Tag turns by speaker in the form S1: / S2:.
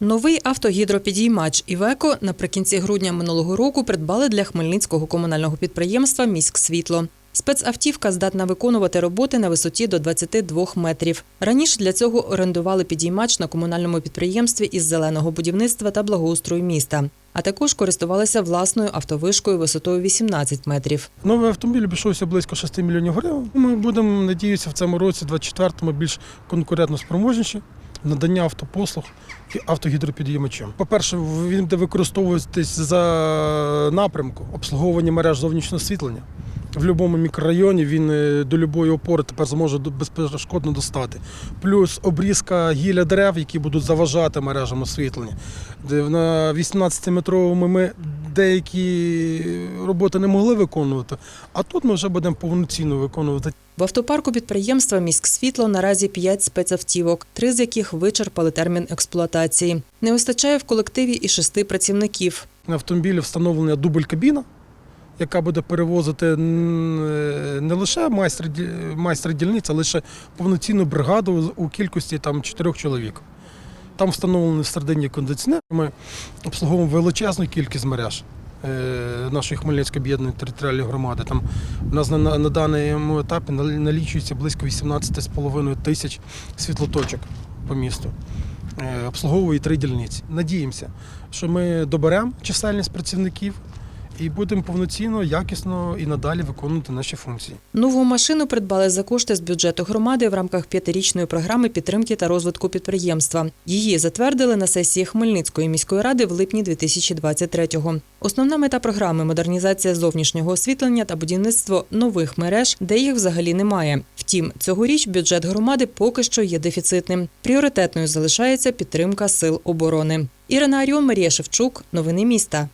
S1: Новий автогідропідіймач «Івеко» наприкінці грудня минулого року придбали для хмельницького комунального підприємства «Міськсвітло». Спецавтівка здатна виконувати роботи на висоті до 22 метрів. Раніше для цього орендували підіймач на комунальному підприємстві із зеленого будівництва та благоустрою міста, а також користувалися власною автовишкою висотою 18 метрів.
S2: Новий автомобіль обійшовся близько 6 мільйонів гривень. Ми будемо надіятися в цьому році, 24-му, більш конкурентно спроможніші надання автопослуг і автогідропідіймачем. По-перше, він буде використовуватись за напрямку обслуговування мереж зовнішнього освітлення. В будь-якому мікрорайоні він е, до будь-якої опори тепер зможе безперешкодно достати. Плюс обрізка гілля дерев, які будуть заважати мережам освітлення. На 18-метровому ми деякі роботи не могли виконувати, а тут ми вже будемо повноцінно виконувати.
S1: В автопарку підприємства «Міськсвітло» наразі 5 спецавтівок, три з яких вичерпали термін експлуатації. Не вистачає в колективі і шести працівників.
S2: На автомобілі встановлена дубль-кабіна, яка буде перевозити е, не лише майстра дільниць, а лише повноцінну бригаду у кількості там, чотирьох чоловік. Там встановлені середині кондиціонери. Ми обслуговуємо величезну кількість мереж е, нашої Хмельницької об'єднаної територіальної громади. Там у нас на, на, на даному етапі налічується близько 18,5 тисяч світлоточок по місту. Е, Обслуговує три дільниці. Надіємося, що ми доберемо чисельність працівників і будемо повноцінно, якісно і надалі виконувати наші функції.
S1: Нову машину придбали за кошти з бюджету громади в рамках п'ятирічної програми підтримки та розвитку підприємства. Її затвердили на сесії Хмельницької міської ради в липні 2023-го. Основна мета програми модернізація зовнішнього освітлення та будівництво нових мереж, де їх взагалі немає. Втім, цьогоріч бюджет громади поки що є дефіцитним. Пріоритетною залишається підтримка сил оборони. Ірина Аріон, Марія Шевчук. Новини міста.